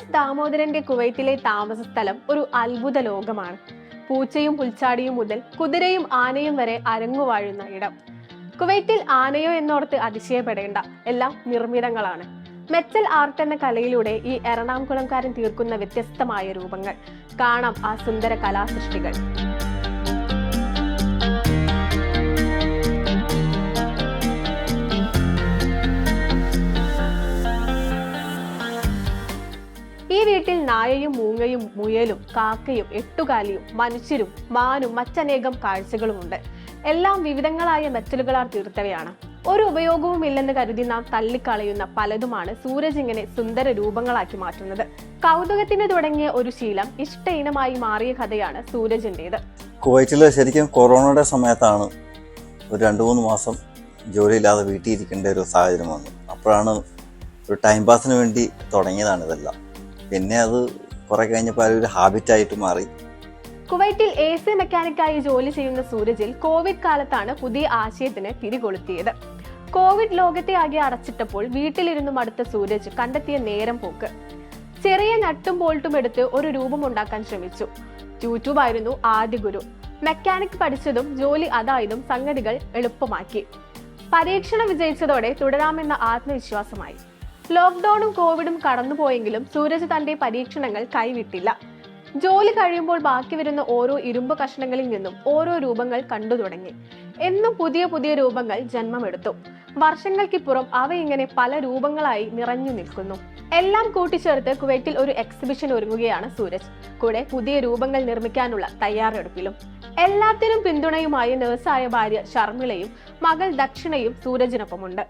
S ദാമോദരന്റെ കുവൈത്തിലെ താമസ സ്ഥലം ഒരു അത്ഭുത ലോകമാണ്. പൂച്ചയും പുൽച്ചാടിയും മുതൽ കുതിരയും ആനയും വരെ അരങ്ങുവാഴുന്ന ഇടം. കുവൈത്തിൽ ആനയോ എന്നോർത്ത് അതിശയപ്പെടേണ്ട എല്ലാം നിർമ്മിതങ്ങളാണ്. മെറ്റൽ ആർട്ട് എന്ന കലയിലൂടെ ഈ എറണാകുളംകാരൻ തീർക്കുന്ന വ്യത്യസ്തമായ രൂപങ്ങൾ. കാണാം ആ സുന്ദര കലാസൃഷ്ടികൾ. വീട്ടിൽ നായയും മൂങ്ങയും മുയലും കാക്കയും എട്ടുകാലിയും മനുഷ്യരും മാനും മറ്റനേകം കാഴ്ചകളുമുണ്ട്. എല്ലാം വിവിധങ്ങളായ മെറ്റലുകളാൽ തീർത്തവയാണ്. ഒരു ഉപയോഗവും ഇല്ലെന്ന് കരുതി നാം തള്ളിക്കളയുന്ന പലതുമാണ് സൂരജ് ഇങ്ങനെ സുന്ദര രൂപങ്ങളാക്കി മാറ്റുന്നത്. കൗതുകത്തിന് തുടങ്ങിയ ഒരു ശീലം ഇഷ്ട ഇനമായി മാറിയ കഥയാണ് സൂരജിന്റെത്. കുവൈറ്റിൽ ശരിക്കും കൊറോണയുടെ സമയത്താണ് ഒരു രണ്ട് മൂന്ന് മാസം ജോലിയില്ലാതെ വീട്ടിൽ ഇരിക്കേണ്ട ഒരു സാഹചര്യം വന്നു അപ്പോഴാണ് ഒരു ടൈം പാസിന് വേണ്ടി തുടങ്ങിയതാണ് ഇതെല്ലാം. പിന്നെ അത് കുറെ കഴിഞ്ഞപ്പോൾ അതൊരു ഹാബിറ്റായിട്ട് മാറി. കുവൈറ്റിൽ എ സി മെക്കാനിക്കായി ജോലി ചെയ്യുന്ന സൂരജിൽ കോവിഡ് കാലത്താണ് പുതിയ ആശയത്തിന് തിരികൊളുത്തിയത് കോവിഡ് ലോകത്തെ ആകെ അടച്ചിട്ടപ്പോൾ വീട്ടിലിരുന്നും മടുത്ത സൂരജ് കണ്ടെത്തിയ നേരം പോക്ക്. ചെറിയ നട്ടും ബോൾട്ടും എടുത്ത് ഒരു രൂപം ഉണ്ടാക്കാൻ ശ്രമിച്ചു. യൂട്യൂബ് ആയിരുന്നു ആദ്യ ഗുരു. മെക്കാനിക് പഠിച്ചതും ജോലി അതായതും സംഗതികൾ എളുപ്പമാക്കി. പരീക്ഷണം വിജയിച്ചതോടെ തുടരാമെന്ന ആത്മവിശ്വാസമായി. ലോക്ക്ഡൌണും കോവിഡും കടന്നുപോയെങ്കിലും സൂരജ് തന്റെ പരീക്ഷണങ്ങൾ കൈവിട്ടില്ല. ജോലി കഴിയുമ്പോൾ ബാക്കി വരുന്ന ഓരോ ഇരുമ്പ് കഷ്ണങ്ങളിൽ നിന്നും ഓരോ രൂപങ്ങൾ കണ്ടു തുടങ്ങി. എന്നും പുതിയ പുതിയ രൂപങ്ങൾ ജന്മമെടുത്തു. വർഷങ്ങൾക്കിപ്പുറം അവ ഇങ്ങനെ പല രൂപങ്ങളായി നിറഞ്ഞു നിൽക്കുന്നു. എല്ലാം കൂട്ടിച്ചേർത്ത് കുവൈറ്റിൽ ഒരു എക്സിബിഷൻ ഒരുങ്ങുകയാണ് സൂരജ്. കൂടെ പുതിയ രൂപങ്ങൾ നിർമ്മിക്കാനുള്ള തയ്യാറെടുപ്പിലും. എല്ലാത്തിനും പിന്തുണയുമായി നഴ്സായ ഭാര്യ ഷർമിളയും മകൾ ദക്ഷിണയും സൂരജിനൊപ്പമുണ്ട്.